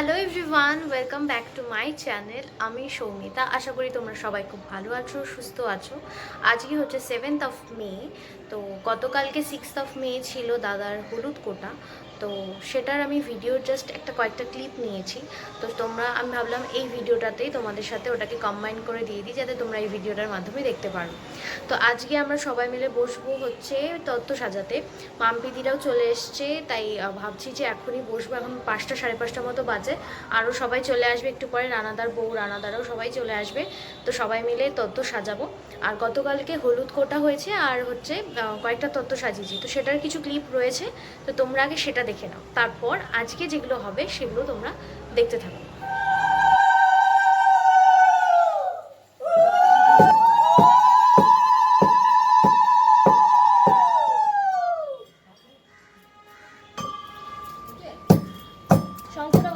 Hello everyone welcome back to my channel আমি সৌমিতা, আশা করি তোমরা সবাই খুব ভালো আছো, সুস্থ আছো। আজকে হচ্ছে সেভেন্থ অফ মে তো গতকালকে সিক্সথ অফ মে ছিল দাদার হলুদ কোটা। তো সেটার আমি ভিডিও জাস্ট একটা কয়েকটা ক্লিপ নিয়েছি। তো তোমরা, আমি ভাবলাম এই ভিডিওটাতেই তোমাদের সাথে ওটাকে কম্বাইন করে দিয়ে দিই, যাতে তোমরা এই ভিডিওটার মাধ্যমে দেখতে পারো। তো আজকে আমরা সবাই মিলে বসবো হচ্ছে তত্ত্ব সাজাতে। মাম্পিদিরাও চলে এসছে, তাই ভাবছি যে এখনই বসবো, এখন পাঁচটা সাড়ে পাঁচটা মতো বাজে। আরও সবাই চলে আসবে, একটু পরে রানাদার বউ, রানাদারাও সবাই চলে আসবে। তো সবাই মিলে তত্ত্ব সাজাবো। আর গতকালকে হলুদ কোটা হয়েছে আর হচ্ছে কয়েকটা তত্ত্ব সাজিয়েছি। তো সেটার কিছু ক্লিপ রয়েছে, তো তোমরা আগে সেটা দেখে নাও। তারপর আজকে যেগুলো হবে সেগুলো তোমরা দেখতে থাকো।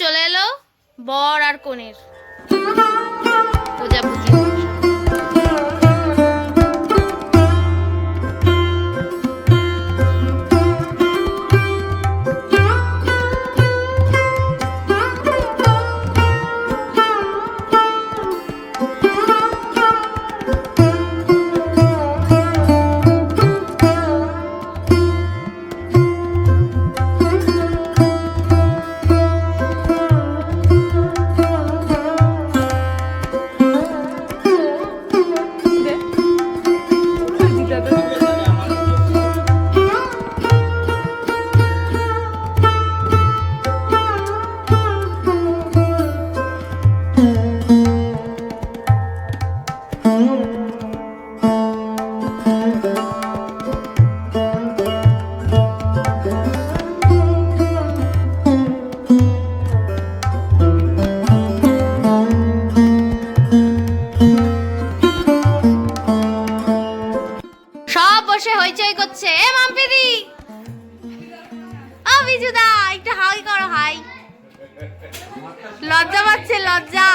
চলে এলো বর আর কনের। বসে হইচই করছে। এ মাম্পিদি! ও বিজুদা, একটু হাই করো, হাই। লজ্জা পাচ্ছে, লজ্জা।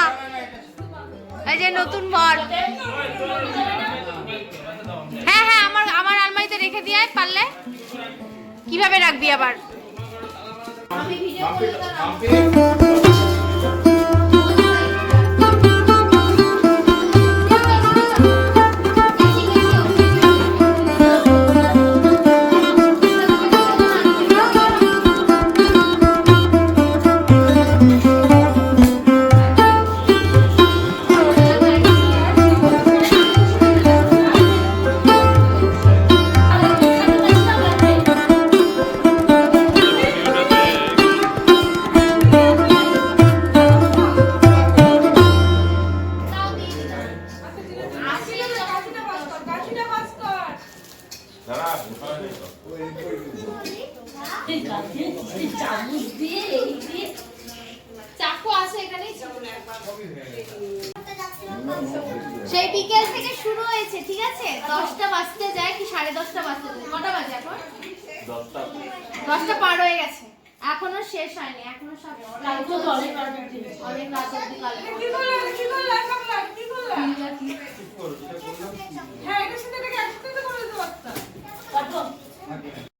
এই যে নতুন বর। হ্যাঁ হ্যাঁ আমার আমার আলমারিতে রেখে দিয়ে পারলে। কীভাবে রাখবি আবার? আমি ভিডিও চাকু আছে এখানে? সেই বিকেল থেকে শুরু হয়েছে ঠিক আছে? দশটা বাজতে যায় কি সাড়ে দশটা বাজতে যায়? কটা বাজে এখন? দশটা। পার হয়ে গেছে। এখনও শেষ হয়নি এখনও সব অনেক রাত অব্দি কাল হ্যাঁ এটা সাথে একসাথে করে দিতে পারতাম। 拉动